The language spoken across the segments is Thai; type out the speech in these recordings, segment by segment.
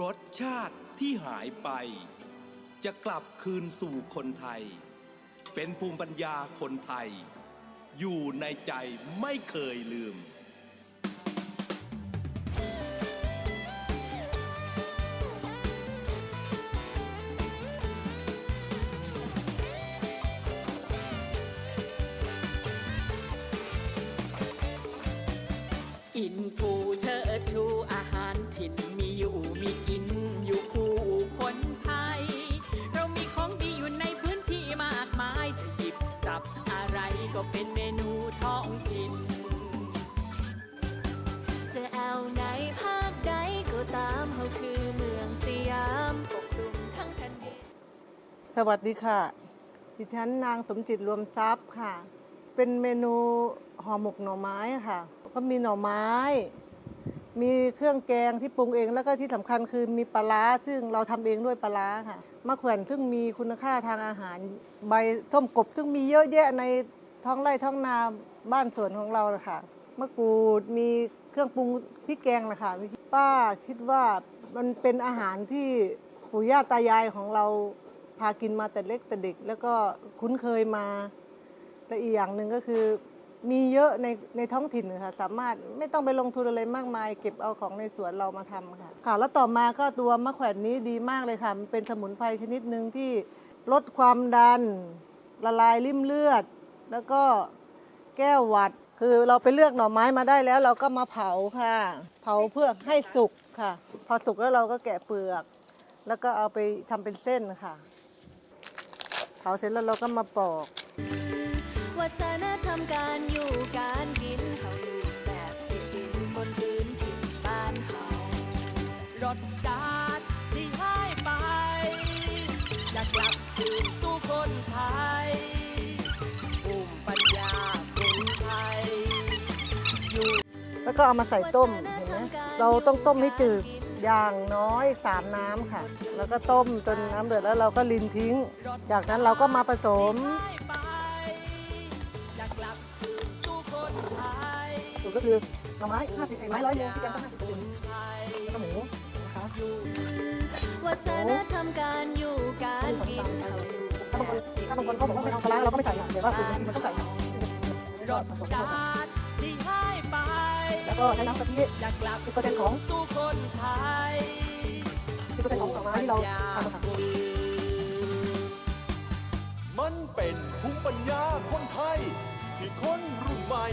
รสชาติที่หายไป จะกลับคืนสู่คนไทย เป็นภูมิปัญญาคนไทย อยู่ในใจไม่เคยลืม ก็เป็นเมนูท้องถิ่น จะเอาไหนภาคใดก็ตามเขาคือเมืองสยามปกคลุมทั้งแผ่นดิน สวัสดีค่ะ ดิฉันนางสมจิตรวมทรัพย์ค่ะ เป็นเมนูห่อหมกหน่อไม้ค่ะ ก็มีหน่อไม้ มีเครื่องแกงที่ปรุงเอง แล้วก็ที่สำคัญคือมีปลาร้าซึ่งเราทำเองด้วยปลาร้าค่ะ มะแขวนซึ่งมีคุณค่าทางอาหาร ใบส้มกบซึ่งมีเยอะแยะใน ท้องไร่ท้องนาบ้านสวนของเราเลยค่ะมะกรูดมีเครื่องปรุงพริกแกงนะคะป้าคิดว่ามันเป็นอาหารที่ปู่ย่าตายายของเราพากินมาแต่เล็กแต่เด็ก แล้วก็คุ้นเคยมา และอีกอย่างหนึ่งก็คือ มีเยอะในในท้องถิ่นค่ะสามารถไม่ต้องไปลงทุนอะไรมากมาย เก็บเอาของในสวนเรามาทำค่ะค่ะ แล้วต่อมาก็ตัวมะแขวนนี้ดีมากเลยค่ะมันเป็นสมุนไพรชนิดหนึ่งที่ลดความดัน ละลายริ่มเลือด แล้วก็แก้หวัด คือเราไปเลือกหน่อไม้มาได้แล้ว เราก็มาเผาค่ะ เผาเพื่อให้สุกค่ะ พอสุกแล้วเราก็แกะเปลือก แล้วก็เอาไปทำเป็นเส้นค่ะ เผาเสร็จแล้วเราก็มาปอกวัฒนธรรมการอยู่การ แล้วก็เอามาใส่ต้มเห็นไหมเราต้องต้มให้จืดอย่างน้อยสามน้ำค่ะ แล้วก็ต้มจนน้ำเดือดแล้วเราก็ลินทิ้ง จากนั้นเราก็มาผสมหายไปอยากกลับคืนสู่คนไทยสูตรก็คือหน่อไม้50ไม้ร้อยโลพี่แกงก็50เปอร์เซ็นต์ไทยแล้วก็หมูนะคะวัฒนธรรมการอยู่การกินเขาอยู่ถ้าบางคนถ้าบางคนเขาบอกว่าไม่เอาปลาร้าเราก็ไม่ใส่ค่ะแต่ว่าสูตรนี้มันต้องใส่ค่ะรสชาติที่หายไป แล้วก็ใช้น้ำกะทิอยากกลับ10%ของสู่คนไทย10%ของหน่อไม้ที่เราทำค่ะมันเป็นภูมิปัญญาคนไทย ที่คนรุ่นใหม่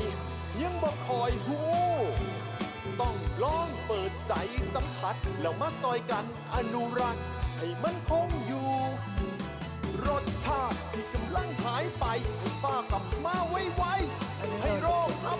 ยังบอกคอยหูต้องลองเปิดใจสัมผัส แล้วมาซอยกันอนุรักษ์ ให้มันคงอยู่ รสชาติที่กำลังหายไปให้ป้ากลับมาไวๆให้โรครับ